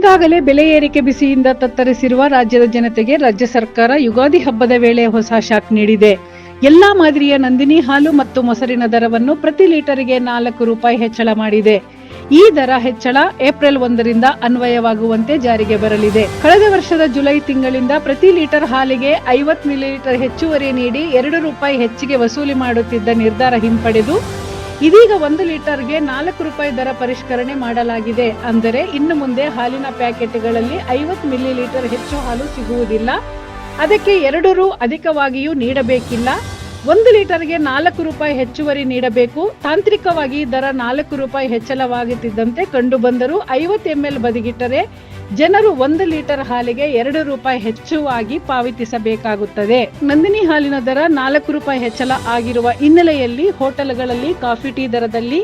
ಈಗಾಗಲೇ ಬೆಲೆ ಏರಿಕೆ ಬಿಸಿಯಿಂದ ತತ್ತರಿಸಿರುವ ರಾಜ್ಯದ ಜನತೆಗೆ ರಾಜ್ಯ ಸರ್ಕಾರ ಯುಗಾದಿ ಹಬ್ಬದ ವೇಳೆ ಹೊಸ ಶಾಕ್ ನೀಡಿದೆ. ಎಲ್ಲಾ ಮಾದರಿಯ ನಂದಿನಿ ಹಾಲು ಮತ್ತು ಮೊಸರಿನ ದರವನ್ನು ಪ್ರತಿ ಲೀಟರ್ಗೆ ನಾಲ್ಕು ರೂಪಾಯಿ ಹೆಚ್ಚಳ ಮಾಡಿದೆ. ಈ ದರ ಹೆಚ್ಚಳ ಏಪ್ರಿಲ್ ಒಂದರಿಂದ ಅನ್ವಯವಾಗುವಂತೆ ಜಾರಿಗೆ ಬರಲಿದೆ. ಕಳೆದ ವರ್ಷದ ಜುಲೈ ತಿಂಗಳಿಂದ ಪ್ರತಿ ಲೀಟರ್ ಹಾಲಿಗೆ ಐವತ್ತು ಮಿಲಿಲೀಟರ್ ಹೆಚ್ಚುವರಿ ನೀಡಿ ಎರಡು ರೂಪಾಯಿ ಹೆಚ್ಚಿಗೆ ವಸೂಲಿ ಮಾಡುತ್ತಿದ್ದ ನಿರ್ಧಾರ ಹಿಂಪಡೆದು ಇದೀಗ ಒಂದು ಲೀಟರ್ಗೆ ನಾಲ್ಕು ರೂಪಾಯಿ ದರ ಪರಿಷ್ಕರಣೆ ಮಾಡಲಾಗಿದೆ. ಅಂದರೆ ಇನ್ನು ಮುಂದೆ ಹಾಲಿನ ಪ್ಯಾಕೆಟ್ಗಳಲ್ಲಿ ಐವತ್ತು ಮಿಲಿ ಲೀಟರ್ ಹೆಚ್ಚು ಹಾಲು ಸಿಗುವುದಿಲ್ಲ. ಅದಕ್ಕೆ ಎರಡು ರು ಅಧಿಕವಾಗಿಯೂ ನೀಡಬೇಕಿಲ್ಲ. ಒಂದು ಲೀಟರ್ಗೆ ನಾಲ್ಕು ರೂಪಾಯಿ ಹೆಚ್ಚುವರಿ ನೀಡಬೇಕು. ತಾಂತ್ರಿಕವಾಗಿ ದರ ನಾಲ್ಕು ರೂಪಾಯಿ ಹೆಚ್ಚಳವಾಗುತ್ತಿದ್ದಂತೆ ಕಂಡುಬಂದರೂ ಐವತ್ತು ಎಂಎಲ್ ಬದಿಗಿಟ್ಟರೆ ಜನರು ಒಂದು ಲೀಟರ್ ಹಾಲಿಗೆ ಎರಡು ರೂಪಾಯಿ ಹೆಚ್ಚುವಾಗಿ ಪಾವತಿಸಬೇಕಾಗುತ್ತದೆ. ನಂದಿನಿ ಹಾಲಿನ ದರ ನಾಲ್ಕು ರೂಪಾಯಿ ಹೆಚ್ಚಳ ಆಗಿರುವ ಹಿನ್ನೆಲೆಯಲ್ಲಿ ಹೋಟೆಲ್ಗಳಲ್ಲಿ ಕಾಫಿ ಟೀ ದರದಲ್ಲಿ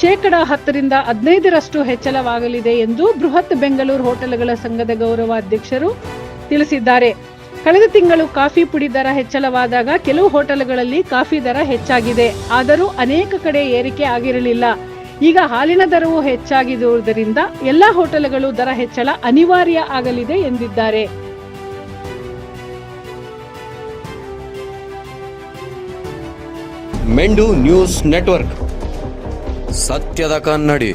ಶೇಕಡ ಹತ್ತರಿಂದ ಹದಿನೈದರಷ್ಟು ಹೆಚ್ಚಳವಾಗಲಿದೆ ಎಂದು ಬೃಹತ್ ಬೆಂಗಳೂರು ಹೋಟೆಲ್ಗಳ ಸಂಘದ ಗೌರವ ಅಧ್ಯಕ್ಷರು ತಿಳಿಸಿದ್ದಾರೆ. ಕಳೆದ ತಿಂಗಳು ಕಾಫಿ ಪುಡಿ ದರ ಹೆಚ್ಚಳವಾದಾಗ ಕೆಲವು ಹೋಟೆಲ್ಗಳಲ್ಲಿ ಕಾಫಿ ದರ ಹೆಚ್ಚಾಗಿದೆ. ಆದರೂ ಅನೇಕ ಕಡೆ ಏರಿಕೆ ಆಗಿರಲಿಲ್ಲ. ಈಗ ಹಾಲಿನ ದರವು ಹೆಚ್ಚಾಗಿರುವುದರಿಂದ ಎಲ್ಲಾ ಹೋಟೆಲ್ಗಳು ದರ ಹೆಚ್ಚಳ ಅನಿವಾರ್ಯ ಆಗಲಿದೆ ಎಂದಿದ್ದಾರೆ. ಮೆಂಡು ನ್ಯೂಸ್ ನೆಟ್ವರ್ಕ್. ಸತ್ಯದ ಕನ್ನಡಿ.